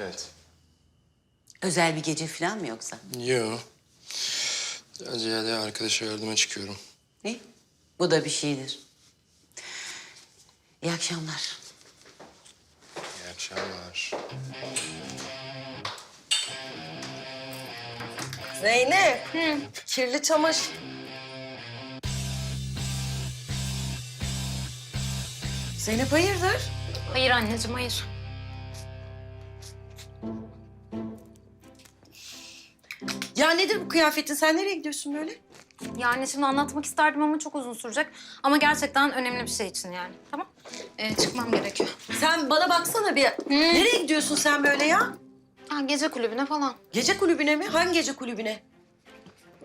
Evet. Özel bir gece falan mı yoksa? Yo. Daha ziyade arkadaşa yardıma çıkıyorum. İyi. Bu da bir şeydir. İyi akşamlar. İyi akşamlar. Zeynep. Kirli çamaşır. Zeynep hayırdır? Hayır anneciğim hayır. Ya nedir bu kıyafetin? Sen nereye gidiyorsun böyle? Yani şimdi anlatmak isterdim ama çok uzun sürecek. Ama gerçekten önemli bir şey için yani. Tamam. Ee, çıkmam gerekiyor. Sen bana baksana bir. Nereye gidiyorsun sen böyle ya? Ha, gece kulübüne falan. Gece kulübüne mi? Hangi gece kulübüne?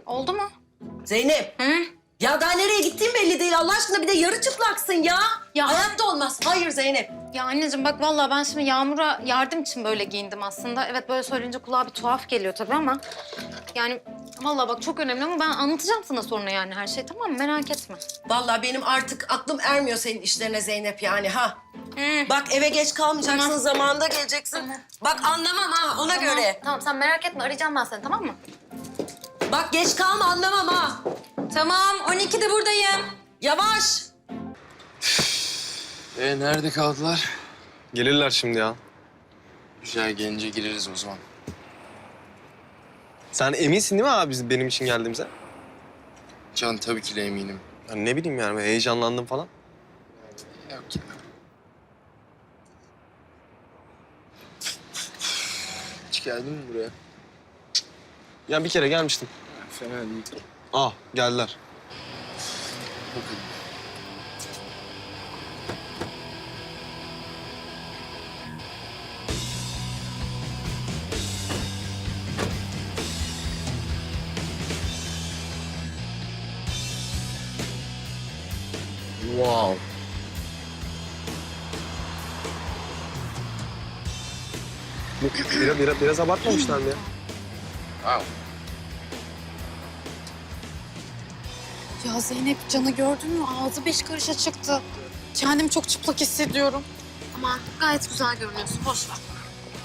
Oldu mu? Zeynep. Hı? Ya daha nereye gittiğin belli değil. Allah aşkına bir de yarı çıplaksın ya. Ya- Hayatta olmaz. Hayır Zeynep. Ya anneciğim bak vallahi ben şimdi Yağmur'a yardım için böyle giyindim aslında. Evet böyle söyleyince kulağa bir tuhaf geliyor tabii ama... Yani vallahi bak çok önemli ama ben anlatacağım sana sonra yani her şey tamam mı? Merak etme. Vallahi benim artık aklım ermiyor senin işlerine Zeynep yani ha. Hı. Bak eve geç kalmayacaksın, Tamam. zamanında geleceksin. Tamam. Bak anlamam ha ona göre. Tamam sen merak etme arayacağım ben seni tamam mı? Bak geç kalma anlamam ha. Tamam 12'de buradayım. Yavaş. E nerede kaldılar? Gelirler şimdi ya. Güzel gelince gireriz o zaman. Sen eminsin değil mi abi bizim benim için geldiğimize? Can tabii ki de eminim. Ya ne bileyim yani heyecanlandım falan. Yok ya. Hiç geldin mi buraya? Ya bir kere gelmiştim. Fena değil. Ah geldiler. Bakalım. Wow. Biraz, biraz, biraz abartmamışlar mı ya? Wow. Ya Zeynep Can'ı gördün mü? Ağzı beş karışa çıktı. Kendimi çok çıplak hissediyorum. Ama gayet güzel görünüyorsun boş ver.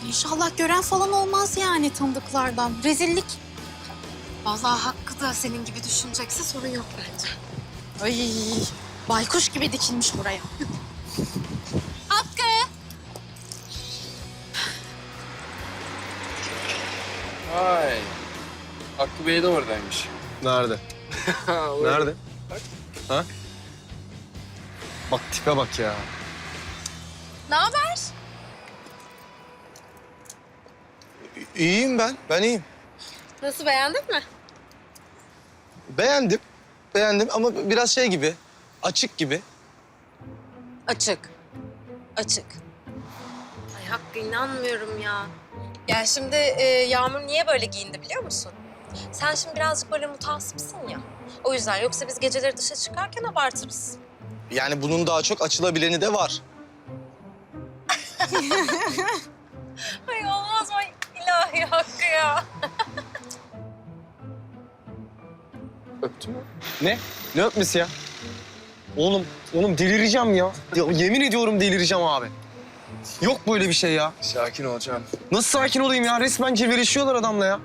İnşallah gören falan olmaz yani tanıdıklardan. Rezillik. Vallahi Hakkı da senin gibi düşünecekse sorun yok bence. Ay, baykuş gibi dikilmiş buraya. Hakkı! Vay. Hakkı Bey de oradaymış. Nerede? Nerede? Ha? Bak tipe bak ya. Ne haber? İyiyim ben. Ben iyiyim. Nasıl beğendin mi? Beğendim. Beğendim ama biraz şey gibi. Açık gibi. Açık. Açık. Ay Hakkı inanmıyorum ya. Ya şimdi e, Yağmur niye böyle giyindi biliyor musun? Sen şimdi birazcık böyle mutasipsin ya. O yüzden yoksa biz geceleri dışa çıkarken abartırız. Yani bunun daha çok açılabileni de var. Ay olmaz mı? Ay, ilahi Hakkı ya. Öptü mü? Ne? Ne öpmesi ya? Oğlum, oğlum delireceğim ya. ya. Yemin ediyorum delireceğim abi. Yok böyle bir şey ya. Sakin ol Can. Nasıl sakin olayım ya? Resmen cebelleşiyorlar adamla ya.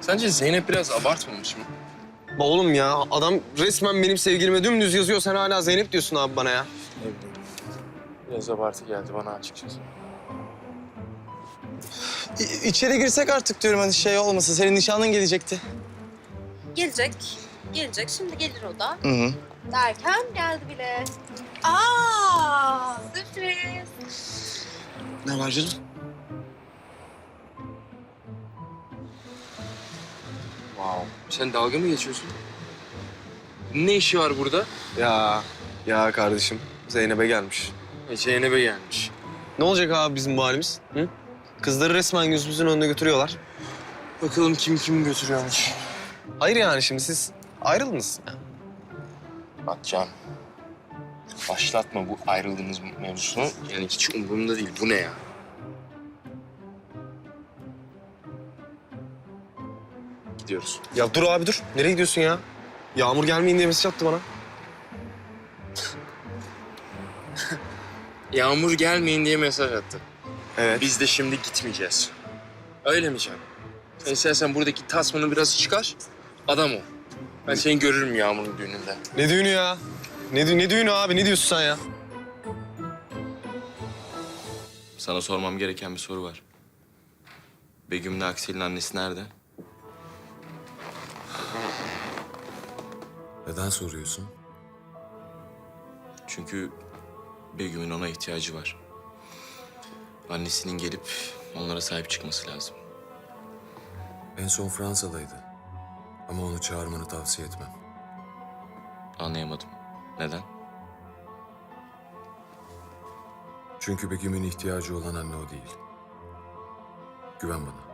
Sence Zeynep biraz abartmamış mı? Ba oğlum ya adam resmen benim sevgilime dümdüz yazıyor. Sen hala Zeynep diyorsun abi bana ya. Ne bileyim. Biraz abartı geldi bana açıkçası. İçeri girsek artık diyorum hani şey olmasa. Senin nişanlın gelecekti. Gelecek. Gelecek. Şimdi gelir o da. Hı hı. Derken geldi bile. Aa! Sürpriz. Ne var canım? Wow. Sen dalga mı geçiyorsun? Ne işi var burada? Ya, ya kardeşim Zeynep'e gelmiş. E, Zeynep'e gelmiş. Ne olacak abi bizim bu halimiz? Hı? Kızları resmen gözümüzün önünde götürüyorlar. Bakalım kim kim götürüyormuş. Hayır yani şimdi siz ayrıldınız. Bak Can. Başlatma bu ayrıldığınız mevzusunu. Yani hiç umurumda değil. Bu ne ya? Gidiyoruz. Ya dur abi dur. Nereye gidiyorsun ya? Yağmur gelmeyin diye mesaj attı bana. Yağmur gelmeyin diye mesaj attı. Evet. Biz de şimdi gitmeyeceğiz. Öyle mi canım? Sen istersen buradaki tasmanı biraz çıkar. Adam ol. Ben seni görürüm Yağmur'un düğününde. Ne düğünü ya? Ne, dü- ne düğünü abi? Ne diyorsun sen ya? Sana sormam gereken bir soru var. Begüm'le Aksel'in annesi nerede? Neden soruyorsun? Çünkü Begüm'ün ona ihtiyacı var. Annesinin gelip onlara sahip çıkması lazım. En son Fransa'daydı. Ama onu çağırmanı tavsiye etmem. Anlayamadım. Neden? Çünkü Begüm'ün ihtiyacı olan anne o değil. Güven bana.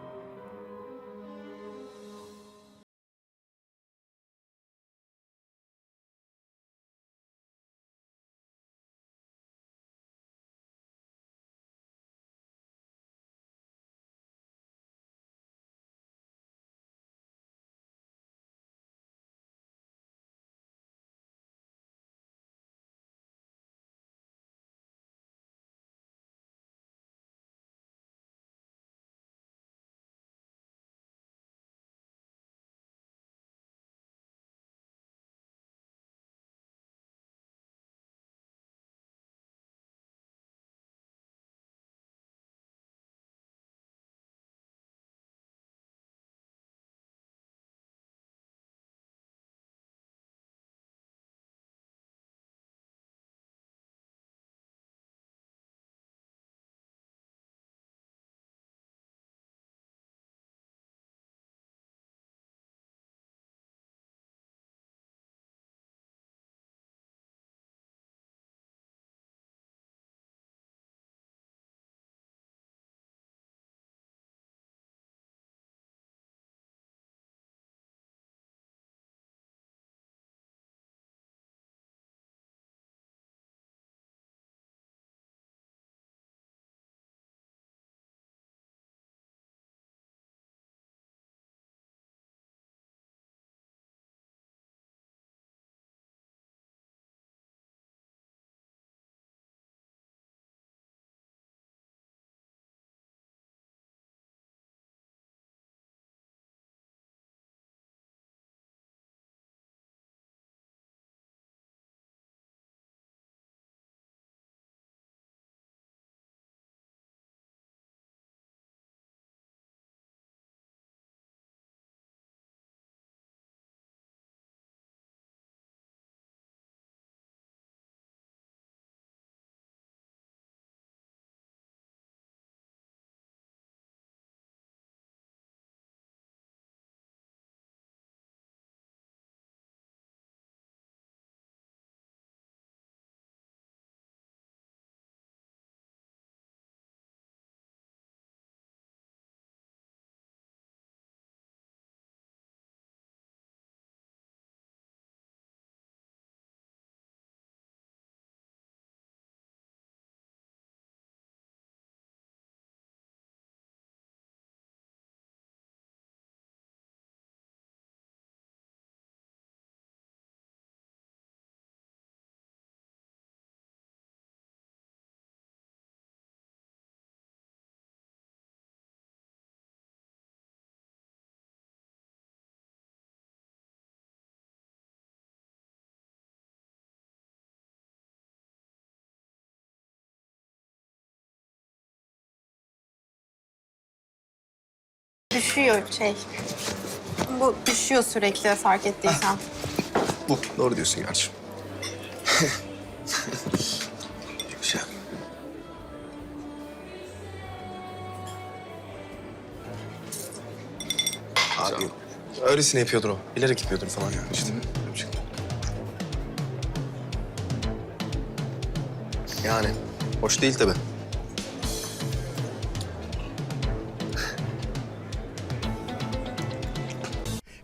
Düşüyor şey. Bu düşüyor sürekli fark ettiysen. Bu. Doğru diyorsun gerçi. Güzel. Abi öylesine yapıyordur o. Bilerek yapıyordur falan yani işte. Yapacak. Yani hoş değil tabii.